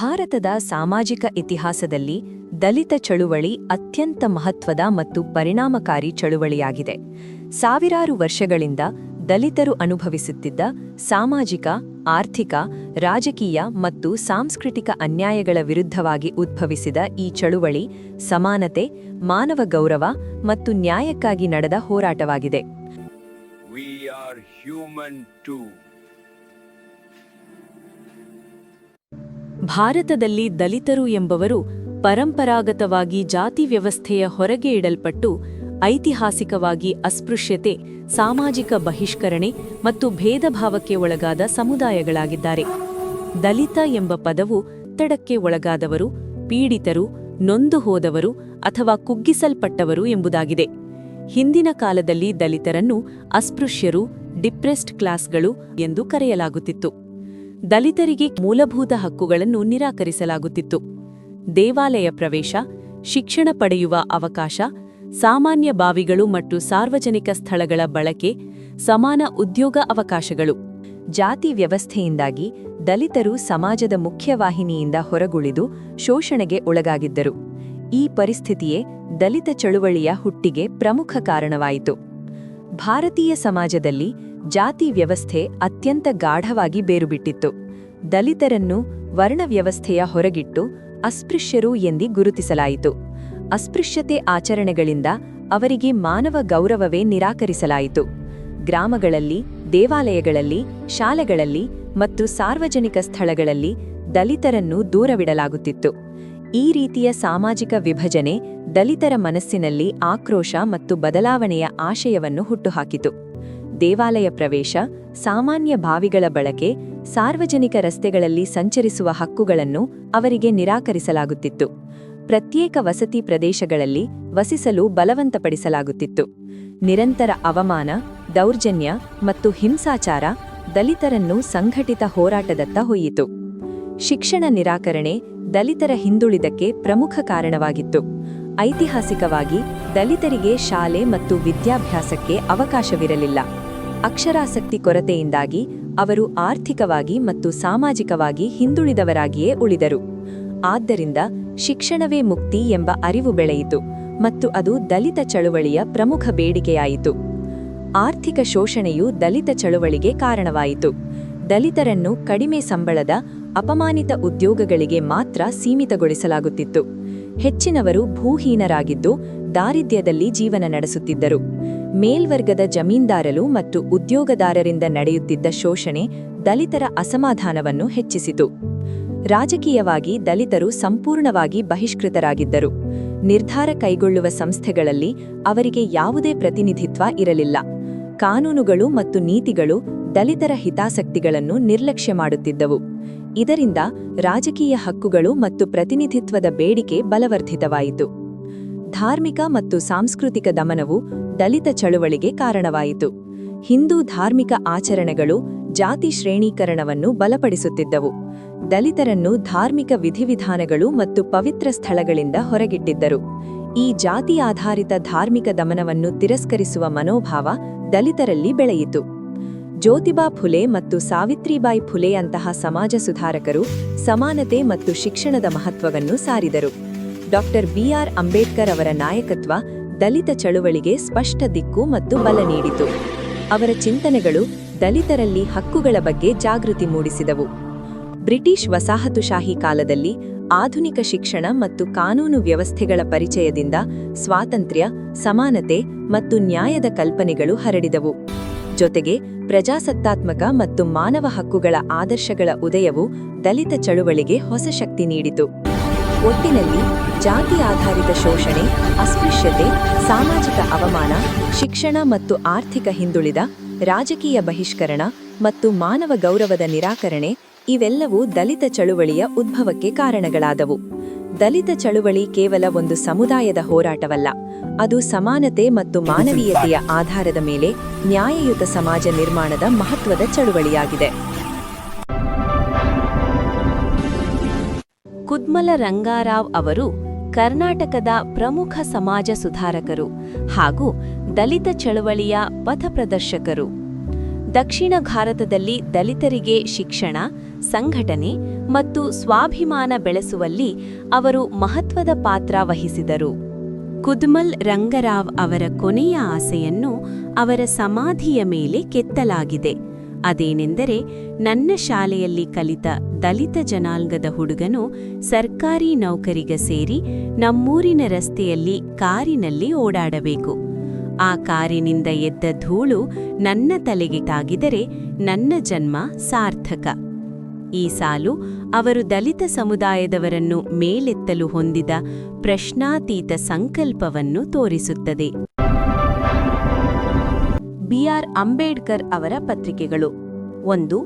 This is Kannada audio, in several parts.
ಭಾರತದ ಸಾಮಾಜಿಕ ಇತಿಹಾಸದಲ್ಲಿ ದಲಿತ ಚಳುವಳಿ ಅತ್ಯಂತ ಮಹತ್ವದ ಮತ್ತು ಪರಿಣಾಮಕಾರಿ ಚಳುವಳಿಯಾಗಿದೆ. ಸಾವಿರಾರು ವರ್ಷಗಳಿಂದ ದಲಿತರು ಅನುಭವಿಸುತ್ತಿದ್ದ ಸಾಮಾಜಿಕ, ಆರ್ಥಿಕ, ರಾಜಕೀಯ ಮತ್ತು ಸಾಂಸ್ಕೃತಿಕ ಅನ್ಯಾಯಗಳ ವಿರುದ್ಧವಾಗಿ ಉದ್ಭವಿಸಿದ ಈ ಚಳುವಳಿ ಸಮಾನತೆ, ಮಾನವ ಗೌರವ ಮತ್ತು ನ್ಯಾಯಕ್ಕಾಗಿ ನಡೆದ ಹೋರಾಟವಾಗಿದೆ. ಭಾರತದಲ್ಲಿ ದಲಿತರು ಎಂಬವರು ಪರಂಪರಾಗತವಾಗಿ ಜಾತಿ ವ್ಯವಸ್ಥೆಯ ಹೊರಗೆ ಇಡಲ್ಪಟ್ಟು ಐತಿಹಾಸಿಕವಾಗಿ ಅಸ್ಪೃಶ್ಯತೆ, ಸಾಮಾಜಿಕ ಬಹಿಷ್ಕರಣೆ ಮತ್ತು ಭೇದಭಾವಕ್ಕೆ ಒಳಗಾದ ಸಮುದಾಯಗಳಾಗಿದ್ದಾರೆ. ದಲಿತ ಎಂಬ ಪದವು ಒತ್ತಡಕ್ಕೆ ಒಳಗಾದವರು, ಪೀಡಿತರು, ನೊಂದು ಹೋದವರು ಅಥವಾ ಕುಗ್ಗಿಸಲ್ಪಟ್ಟವರು ಎಂಬುದಾಗಿದೆ. ಹಿಂದಿನ ಕಾಲದಲ್ಲಿ ದಲಿತರನ್ನು ಅಸ್ಪೃಶ್ಯರು, ಡಿಪ್ರೆಸ್ಡ್ ಕ್ಲಾಸ್ಗಳು ಎಂದು ಕರೆಯಲಾಗುತ್ತಿತ್ತು. ದಲಿತರಿಗೆ ಮೂಲಭೂತ ಹಕ್ಕುಗಳನ್ನು ನಿರಾಕರಿಸಲಾಗುತ್ತಿತ್ತು. ದೇವಾಲಯ ಪ್ರವೇಶ, ಶಿಕ್ಷಣ ಪಡೆಯುವ ಅವಕಾಶ, ಸಾಮಾನ್ಯ ಬಾವಿಗಳು ಮತ್ತು ಸಾರ್ವಜನಿಕ ಸ್ಥಳಗಳ ಬಳಕೆ, ಸಮಾನ ಉದ್ಯೋಗ ಅವಕಾಶಗಳು. ಜಾತಿ ವ್ಯವಸ್ಥೆಯಿಂದಾಗಿ ದಲಿತರು ಸಮಾಜದ ಮುಖ್ಯವಾಹಿನಿಯಿಂದ ಹೊರಗುಳಿದು ಶೋಷಣೆಗೆ ಒಳಗಾಗಿದ್ದರು. ಈ ಪರಿಸ್ಥಿತಿಯೇ ದಲಿತ ಚಳುವಳಿಯ ಹುಟ್ಟಿಗೆ ಪ್ರಮುಖ ಕಾರಣವಾಯಿತು. ಭಾರತೀಯ ಸಮಾಜದಲ್ಲಿ ಜಾತಿ ವ್ಯವಸ್ಥೆ ಅತ್ಯಂತ ಗಾಢವಾಗಿ ಬೇರುಬಿಟ್ಟಿತ್ತು. ದಲಿತರನ್ನು ವರ್ಣವ್ಯವಸ್ಥೆಯ ಹೊರಗಿಟ್ಟು ಅಸ್ಪೃಶ್ಯರು ಎಂದಿ ಗುರುತಿಸಲಾಯಿತು. ಅಸ್ಪೃಶ್ಯತೆ ಆಚರಣೆಗಳಿಂದ ಅವರಿಗೆ ಮಾನವ ಗೌರವವೇ ನಿರಾಕರಿಸಲಾಯಿತು. ಗ್ರಾಮಗಳಲ್ಲಿ, ದೇವಾಲಯಗಳಲ್ಲಿ, ಶಾಲೆಗಳಲ್ಲಿ ಮತ್ತು ಸಾರ್ವಜನಿಕ ಸ್ಥಳಗಳಲ್ಲಿ ದಲಿತರನ್ನು ದೂರವಿಡಲಾಗುತ್ತಿತ್ತು. ಈ ರೀತಿಯ ಸಾಮಾಜಿಕ ವಿಭಜನೆ ದಲಿತರ ಮನಸ್ಸಿನಲ್ಲಿ ಆಕ್ರೋಶ ಮತ್ತು ಬದಲಾವಣೆಯ ಆಶಯವನ್ನು ಹುಟ್ಟುಹಾಕಿತು. ದೇವಾಲಯ ಪ್ರವೇಶ, ಸಾಮಾನ್ಯ ಬಾವಿಗಳ ಬಳಕೆ, ಸಾರ್ವಜನಿಕ ರಸ್ತೆಗಳಲ್ಲಿ ಸಂಚರಿಸುವ ಹಕ್ಕುಗಳನ್ನು ಅವರಿಗೆ ನಿರಾಕರಿಸಲಾಗುತ್ತಿತ್ತು. ಪ್ರತ್ಯೇಕ ವಸತಿ ಪ್ರದೇಶಗಳಲ್ಲಿ ವಸಿಸಲು ಬಲವಂತಪಡಿಸಲಾಗುತ್ತಿತ್ತು. ನಿರಂತರ ಅವಮಾನ, ದೌರ್ಜನ್ಯ ಮತ್ತು ಹಿಂಸಾಚಾರ ದಲಿತರನ್ನು ಸಂಘಟಿತ ಹೋರಾಟದತ್ತ ಹೊಯ್ಯಿತು. ಶಿಕ್ಷಣ ನಿರಾಕರಣೆ ದಲಿತರ ಹಿಂದುಳಿದಕ್ಕೆ ಪ್ರಮುಖ ಕಾರಣವಾಗಿತ್ತು. ಐತಿಹಾಸಿಕವಾಗಿ ದಲಿತರಿಗೆ ಶಾಲೆ ಮತ್ತು ವಿದ್ಯಾಭ್ಯಾಸಕ್ಕೆ ಅವಕಾಶವಿರಲಿಲ್ಲ. ಅಕ್ಷರಾಸಕ್ತಿ ಕೊರತೆಯಿಂದಾಗಿ ಅವರು ಆರ್ಥಿಕವಾಗಿ ಮತ್ತು ಸಾಮಾಜಿಕವಾಗಿ ಹಿಂದುಳಿದವರಾಗಿಯೇ ಉಳಿದರು. ಆದ್ದರಿಂದ ಶಿಕ್ಷಣವೇ ಮುಕ್ತಿ ಎಂಬ ಅರಿವು ಬೆಳೆಯಿತು ಮತ್ತು ಅದು ದಲಿತ ಚಳುವಳಿಯ ಪ್ರಮುಖ ಬೇಡಿಕೆಯಾಯಿತು. ಆರ್ಥಿಕ ಶೋಷಣೆಯು ದಲಿತ ಚಳುವಳಿಗೆ ಕಾರಣವಾಯಿತು. ದಲಿತರನ್ನು ಕಡಿಮೆ ಸಂಬಳದ, ಅಪಮಾನಿತ ಉದ್ಯೋಗಗಳಿಗೆ ಮಾತ್ರ ಸೀಮಿತಗೊಳಿಸಲಾಗುತ್ತಿತ್ತು. ಹೆಚ್ಚಿನವರು ಭೂಹೀನರಾಗಿದ್ದು ದಾರಿದ್ರ್ಯದಲ್ಲಿ ಜೀವನ ನಡೆಸುತ್ತಿದ್ದರು. ಮೇಲ್ವರ್ಗದ ಜಮೀನ್ದಾರರು ಮತ್ತು ಉದ್ಯೋಗದಾರರಿಂದ ನಡೆಯುತ್ತಿದ್ದ ಶೋಷಣೆ ದಲಿತರ ಅಸಮಾಧಾನವನ್ನು ಹೆಚ್ಚಿಸಿತು. ರಾಜಕೀಯವಾಗಿ ದಲಿತರು ಸಂಪೂರ್ಣವಾಗಿ ಬಹಿಷ್ಕೃತರಾಗಿದ್ದರು. ನಿರ್ಧಾರ ಕೈಗೊಳ್ಳುವ ಸಂಸ್ಥೆಗಳಲ್ಲಿ ಅವರಿಗೆ ಯಾವುದೇ ಪ್ರತಿನಿಧಿತ್ವ ಇರಲಿಲ್ಲ. ಕಾನೂನುಗಳು ಮತ್ತು ನೀತಿಗಳು ದಲಿತರ ಹಿತಾಸಕ್ತಿಗಳನ್ನು ನಿರ್ಲಕ್ಷ್ಯ ಮಾಡುತ್ತಿದ್ದವು. ಇದರಿಂದ ರಾಜಕೀಯ ಹಕ್ಕುಗಳು ಮತ್ತು ಪ್ರತಿನಿಧಿತ್ವದ ಬೇಡಿಕೆ ಬಲವರ್ಧಿತವಾಯಿತು. ಧಾರ್ಮಿಕ ಮತ್ತು ಸಾಂಸ್ಕೃತಿಕ ದಮನವು ದಲಿತ ಚಳುವಳಿಗೆ ಕಾರಣವಾಯಿತು. ಹಿಂದೂ ಧಾರ್ಮಿಕ ಆಚರಣೆಗಳು ಜಾತಿ ಶ್ರೇಣೀಕರಣವನ್ನು ಬಲಪಡಿಸುತ್ತಿದ್ದವು. ದಲಿತರನ್ನು ಧಾರ್ಮಿಕ ವಿಧಿವಿಧಾನಗಳು ಮತ್ತು ಪವಿತ್ರ ಸ್ಥಳಗಳಿಂದ ಹೊರಗಿಟ್ಟಿದ್ದರು. ಈ ಜಾತಿ ಆಧಾರಿತ ಧಾರ್ಮಿಕ ದಮನವನ್ನು ತಿರಸ್ಕರಿಸುವ ಮನೋಭಾವ ದಲಿತರಲ್ಲಿ ಬೆಳೆಯಿತು. ಜ್ಯೋತಿಬಾ ಫುಲೆ ಮತ್ತು ಸಾವಿತ್ರಿಬಾಯಿ ಫುಲೆಯಂತಹ ಸಮಾಜ ಸುಧಾರಕರು ಸಮಾನತೆ ಮತ್ತು ಶಿಕ್ಷಣದ ಮಹತ್ವವನ್ನು ಸಾರಿದರು. ಡಾಕ್ಟರ್ ಬಿಆರ್ ಅಂಬೇಡ್ಕರ್ ಅವರ ನಾಯಕತ್ವ ದಲಿತ ಚಳುವಳಿಗೆ ಸ್ಪಷ್ಟ ದಿಕ್ಕು ಮತ್ತು ಬಲ ನೀಡಿತು. ಅವರ ಚಿಂತನೆಗಳು ದಲಿತರಲ್ಲಿ ಹಕ್ಕುಗಳ ಬಗ್ಗೆ ಜಾಗೃತಿ ಮೂಡಿಸಿದವು. ಬ್ರಿಟಿಷ್ ವಸಾಹತುಶಾಹಿ ಕಾಲದಲ್ಲಿ ಆಧುನಿಕ ಶಿಕ್ಷಣ ಮತ್ತು ಕಾನೂನು ವ್ಯವಸ್ಥೆಗಳ ಪರಿಚಯದಿಂದ ಸ್ವಾತಂತ್ರ್ಯ, ಸಮಾನತೆ ಮತ್ತು ನ್ಯಾಯದ ಕಲ್ಪನೆಗಳು ಹರಡಿದವು. ಜೊತೆಗೆ ಪ್ರಜಾಸತ್ತಾತ್ಮಕ ಮತ್ತು ಮಾನವ ಹಕ್ಕುಗಳ ಆದರ್ಶಗಳ ಉದಯವು ದಲಿತ ಚಳುವಳಿಗೆ ಹೊಸ ಶಕ್ತಿ ನೀಡಿತು. ಒಟ್ಟಿನಲ್ಲಿ ಜಾತಿ ಆಧಾರಿತ ಶೋಷಣೆ, ಅಸ್ಪೃಶ್ಯತೆ, ಸಾಮಾಜಿಕ ಅವಮಾನ, ಶಿಕ್ಷಣ ಮತ್ತು ಆರ್ಥಿಕ ಹಿಂದುಳಿದ, ರಾಜಕೀಯ ಬಹಿಷ್ಕರಣ ಮತ್ತು ಮಾನವ ಗೌರವದ ನಿರಾಕರಣೆ ಇವೆಲ್ಲವೂ ದಲಿತ ಚಳುವಳಿಯ ಉದ್ಭವಕ್ಕೆ ಕಾರಣಗಳಾದವು. ದಲಿತ ಚಳುವಳಿ ಕೇವಲ ಒಂದು ಸಮುದಾಯದ ಹೋರಾಟವಲ್ಲ, ಅದು ಸಮಾನತೆ ಮತ್ತು ಮಾನವೀಯತೆಯ ಆಧಾರದ ಮೇಲೆ ನ್ಯಾಯಯುತ ಸಮಾಜ ನಿರ್ಮಾಣದ ಮಹತ್ವದ ಚಳುವಳಿಯಾಗಿದೆ. ಕುದ್ಮಲ ರಂಗಾರಾವ್ ಅವರು ಕರ್ನಾಟಕದ ಪ್ರಮುಖ ಸಮಾಜ ಸುಧಾರಕರು ಹಾಗೂ ದಲಿತ ಚಳವಳಿಯ ಪಥಪ್ರದರ್ಶಕರು ದಕ್ಷಿಣ ಭಾರತದಲ್ಲಿ ದಲಿತರಿಗೆ ಶಿಕ್ಷಣ, ಸಂಘಟನೆ ಮತ್ತು ಸ್ವಾಭಿಮಾನ ಬೆಳೆಸುವಲ್ಲಿ ಅವರು ಮಹತ್ವದ ಪಾತ್ರ ವಹಿಸಿದರು. ಕುದ್ಮಲ್ ರಂಗರಾವ್ ಅವರ ಕೊನೆಯ ಆಸೆಯನ್ನು ಅವರ ಸಮಾಧಿಯ ಮೇಲೆ ಕೆತ್ತಲಾಗಿದೆ. ಅದೇನೆಂದರೆ ನನ್ನ ಶಾಲೆಯಲ್ಲಿ ಕಲಿತ ದಲಿತ ಜನಾಂಗದ ಹುಡುಗನು ಸರ್ಕಾರಿ ನೌಕರಿಗೆ ಸೇರಿ ನಮ್ಮೂರಿನ ರಸ್ತೆಯಲ್ಲಿ ಕಾರಿನಲ್ಲಿ ಓಡಾಡಬೇಕು. ಆ ಕಾರಿನಿಂದ ಎದ್ದ ಧೂಳು ನನ್ನ ತಲೆಗೆ ತಾಗಿದರೆ ನನ್ನ ಜನ್ಮ ಸಾರ್ಥಕ. ಈ ಸಾಲು ಅವರು ದಲಿತ ಸಮುದಾಯದವರನ್ನು ಮೇಲೆತ್ತಲು ಹೊಂದಿದ ಪ್ರಶ್ನಾತೀತ ಸಂಕಲ್ಪವನ್ನು ತೋರಿಸುತ್ತದೆ. ಬಿಆರ್ ಅಂಬೇಡ್ಕರ್ ಅವರ ಪತ್ರಿಕೆಗಳು. ಒಂದು,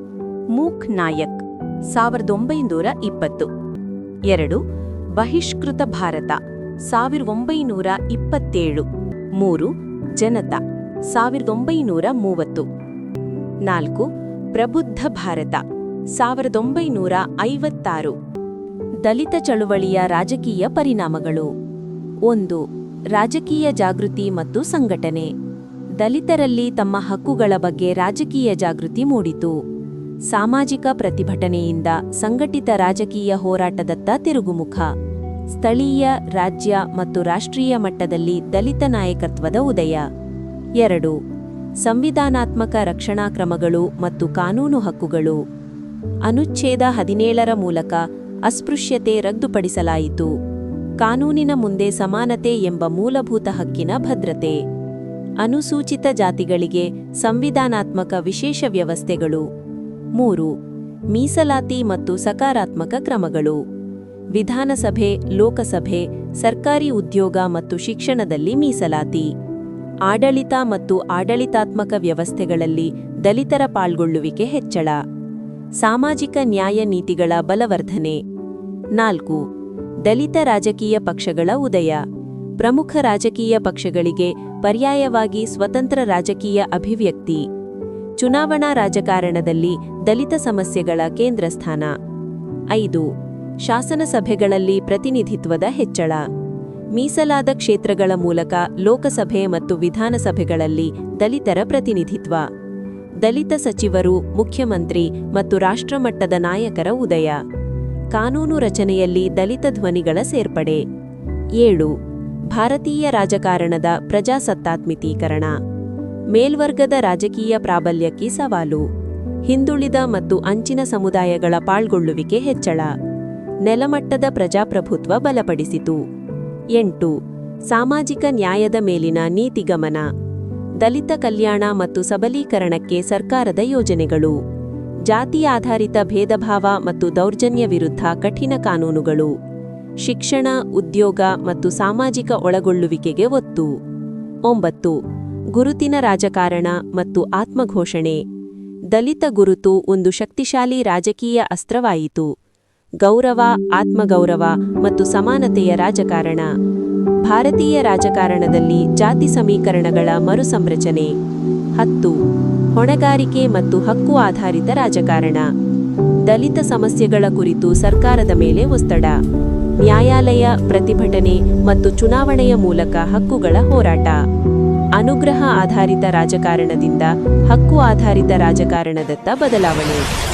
ಮೂಕ್ ನಾಯಕ್, ಸಾವಿರದ ಒಂಬೈನೂರ ಇಪ್ಪತ್ತು. ಎರಡು, ಬಹಿಷ್ಕೃತ ಭಾರತ, ಸಾವಿರದ ಒಂಬೈನೂರ ಇಪ್ಪತ್ತೇಳು. ಮೂರು, ಜನತಾ, ಸಾವಿರದ ಒಂಬೈನೂರ ಮೂವತ್ತು. ನಾಲ್ಕು, ಪ್ರಬುದ್ಧ ಭಾರತ, ಸಾವಿರದ ಒಂಬೈನೂರ ಐವತ್ತಾರು. ದಲಿತ ಚಳುವಳಿಯ ರಾಜಕೀಯ ಪರಿಣಾಮಗಳು. ಒಂದು, ರಾಜಕೀಯ ಜಾಗೃತಿ ಮತ್ತು ಸಂಘಟನೆ. ದಲಿತರಲ್ಲಿ ತಮ್ಮ ಹಕ್ಕುಗಳ ಬಗ್ಗೆ ರಾಜಕೀಯ ಜಾಗೃತಿ ಮೂಡಿತು. ಸಾಮಾಜಿಕ ಪ್ರತಿಭಟನೆಯಿಂದ ಸಂಘಟಿತ ರಾಜಕೀಯ ಹೋರಾಟದತ್ತ ತಿರುಗುಮುಖ. ಸ್ಥಳೀಯ, ರಾಜ್ಯ ಮತ್ತು ರಾಷ್ಟ್ರೀಯ ಮಟ್ಟದಲ್ಲಿ ದಲಿತ ನಾಯಕತ್ವದ ಉದಯ. ಎರಡು. ಸಂವಿಧಾನಾತ್ಮಕ ರಕ್ಷಣಾ ಕ್ರಮಗಳು ಮತ್ತು ಕಾನೂನು ಹಕ್ಕುಗಳು. ಅನುಚ್ಛೇದ ಹದಿನೇಳರ ಮೂಲಕ ಅಸ್ಪೃಶ್ಯತೆ ರದ್ದುಪಡಿಸಲಾಯಿತು. ಕಾನೂನಿನ ಮುಂದೆ ಸಮಾನತೆ ಎಂಬ ಮೂಲಭೂತ ಹಕ್ಕಿನ ಭದ್ರತೆ. ಅನುಸೂಚಿತ ಜಾತಿಗಳಿಗೆ ಸಂವಿಧಾನಾತ್ಮಕ ವಿಶೇಷ ವ್ಯವಸ್ಥೆಗಳು. ಮೂರು, ಮೀಸಲಾತಿ ಮತ್ತು ಸಕಾರಾತ್ಮಕ ಕ್ರಮಗಳು. ವಿಧಾನಸಭೆ, ಲೋಕಸಭೆ, ಸರ್ಕಾರಿ ಉದ್ಯೋಗ ಮತ್ತು ಶಿಕ್ಷಣದಲ್ಲಿ ಮೀಸಲಾತಿ. ಆಡಳಿತ ಮತ್ತು ಆಡಳಿತಾತ್ಮಕ ವ್ಯವಸ್ಥೆಗಳಲ್ಲಿ ದಲಿತರ ಪಾಲ್ಗೊಳ್ಳುವಿಕೆ ಹೆಚ್ಚಳ. ಸಾಮಾಜಿಕ ನ್ಯಾಯ ನೀತಿಗಳ ಬಲವರ್ಧನೆ. ನಾಲ್ಕು, ದಲಿತ ರಾಜಕೀಯ ಪಕ್ಷಗಳ ಉದಯ. ಪ್ರಮುಖ ರಾಜಕೀಯ ಪಕ್ಷಗಳಿಗೆ ಪರ್ಯಾಯವಾಗಿ ಸ್ವತಂತ್ರ ರಾಜಕೀಯ ಅಭಿವ್ಯಕ್ತಿ. ಚುನಾವಣಾ ರಾಜಕಾರಣದಲ್ಲಿ ದಲಿತ ಸಮಸ್ಯೆಗಳ ಕೇಂದ್ರ ಸ್ಥಾನ ಐದು. ಶಾಸನಸಭೆಗಳಲ್ಲಿ ಪ್ರತಿನಿಧಿತ್ವದ ಹೆಚ್ಚಳ. ಮೀಸಲಾದ ಕ್ಷೇತ್ರಗಳ ಮೂಲಕ ಲೋಕಸಭೆ ಮತ್ತು ವಿಧಾನಸಭೆಗಳಲ್ಲಿ ದಲಿತರ ಪ್ರತಿನಿಧಿತ್ವ. ದಲಿತ ಸಚಿವರು, ಮುಖ್ಯಮಂತ್ರಿ ಮತ್ತು ರಾಷ್ಟ್ರಮಟ್ಟದ ನಾಯಕರ ಉದಯ. ಕಾನೂನು ರಚನೆಯಲ್ಲಿ ದಲಿತ ಧ್ವನಿಗಳ ಸೇರ್ಪಡೆ. ಏಳು. ಭಾರತೀಯ ರಾಜಕಾರಣದ ಪ್ರಜಾಸತ್ತಾತ್ಮಿತೀಕರಣ ಮೇಲ್ವರ್ಗದ ರಾಜಕೀಯ ಪ್ರಾಬಲ್ಯಕ್ಕೆ ಸವಾಲು. ಹಿಂದುಳಿದ ಮತ್ತು ಅಂಚಿನ ಸಮುದಾಯಗಳ ಪಾಲ್ಗೊಳ್ಳುವಿಕೆ ಹೆಚ್ಚಳ. ನೆಲಮಟ್ಟದ ಪ್ರಜಾಪ್ರಭುತ್ವ ಬಲಪಡಿಸಿತು. ಎಂಟು. ಸಾಮಾಜಿಕ ನ್ಯಾಯದ ಮೇಲಿನ ನೀತಿಗಮನ. ದಲಿತ ಕಲ್ಯಾಣ ಮತ್ತು ಸಬಲೀಕರಣಕ್ಕೆ ಸರ್ಕಾರದ ಯೋಜನೆಗಳು. ಜಾತಿ ಆಧಾರಿತ ಭೇದಭಾವ ಮತ್ತು ದೌರ್ಜನ್ಯ ವಿರುದ್ಧ ಕಠಿಣ ಕಾನೂನುಗಳು. ಶಿಕ್ಷಣ, ಉದ್ಯೋಗ ಮತ್ತು ಸಾಮಾಜಿಕ ಒಳಗೊಳ್ಳುವಿಕೆಗೆ ಒತ್ತು. ಒಂಬತ್ತು, ಗುರುತಿನ ರಾಜಕಾರಣ ಮತ್ತು ಆತ್ಮಘೋಷಣೆ. ದಲಿತ ಗುರುತು ಒಂದು ಶಕ್ತಿಶಾಲಿ ರಾಜಕೀಯ ಅಸ್ತ್ರವಾಯಿತು. ಗೌರವ, ಆತ್ಮಗೌರವ ಮತ್ತು ಸಮಾನತೆಯ ರಾಜಕಾರಣ. ಭಾರತೀಯ ರಾಜಕಾರಣದಲ್ಲಿ ಜಾತಿ ಸಮೀಕರಣಗಳ ಮರುಸಂರಚನೆ. ಹತ್ತು, ಹೊಣೆಗಾರಿಕೆ ಮತ್ತು ಹಕ್ಕು ಆಧಾರಿತ ರಾಜಕಾರಣ. ದಲಿತ ಸಮಸ್ಯೆಗಳ ಕುರಿತು ಸರ್ಕಾರದ ಮೇಲೆ ಒತ್ತಡ. ನ್ಯಾಯಾಲಯ ಪ್ರತಿಭಟನೆ ಮತ್ತು ಚುನಾವಣೆಯ ಮೂಲಕ ಹಕ್ಕುಗಳ ಹೋರಾಟ. ಅನುಗ್ರಹ ಆಧಾರಿತ ರಾಜಕಾರಣದಿಂದ ಹಕ್ಕು ಆಧಾರಿತ ರಾಜಕಾರಣದತ್ತ ಬದಲಾವಣೆ.